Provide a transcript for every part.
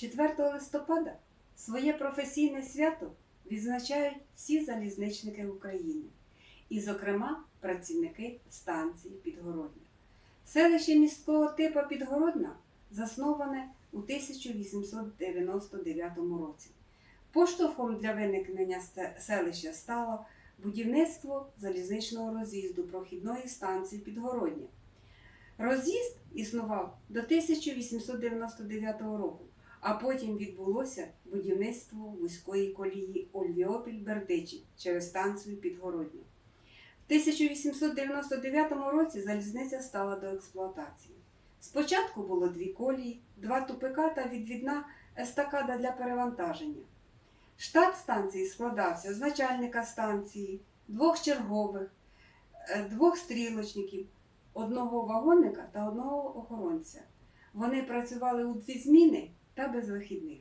4 листопада своє професійне свято відзначають всі залізничники України, і, зокрема, працівники станції Підгородня. Селище міського типу Підгородна засноване у 1899 році. Поштовхом для виникнення селища стало будівництво залізничного роз'їзду прохідної станції Підгородня. Роз'їзд існував до 1899 року, а потім відбулося будівництво вузької колії Ольвіопіль-Бердичі через станцію Підгородня. В 1899 році залізниця стала до експлуатації. Спочатку було дві колії, два тупика та відвідна естакада для перевантаження. Штат станції складався з начальника станції, двох чергових, е, двох стрілочників, одного вагонника та одного охоронця. Вони працювали у дві зміни та без вихідних.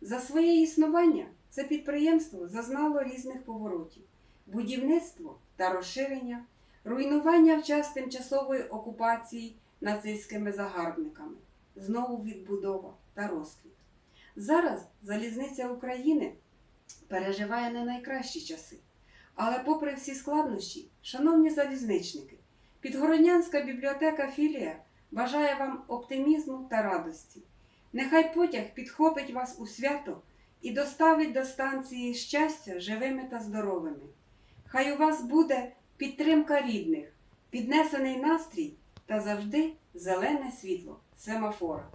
За своє існування це підприємство зазнало різних поворотів: будівництво та розширення, руйнування в час тимчасової окупації нацистськими загарбниками, знову відбудова та розквіт. Зараз залізниця України переживає не найкращі часи. Але, попри всі складнощі, шановні залізничники, Підгороднянська бібліотека філія бажає вам оптимізму та радості. Нехай потяг підхопить вас у свято і доставить до станції щастя живими та здоровими. Хай у вас буде підтримка рідних, піднесений настрій та завжди зелене світло семафора.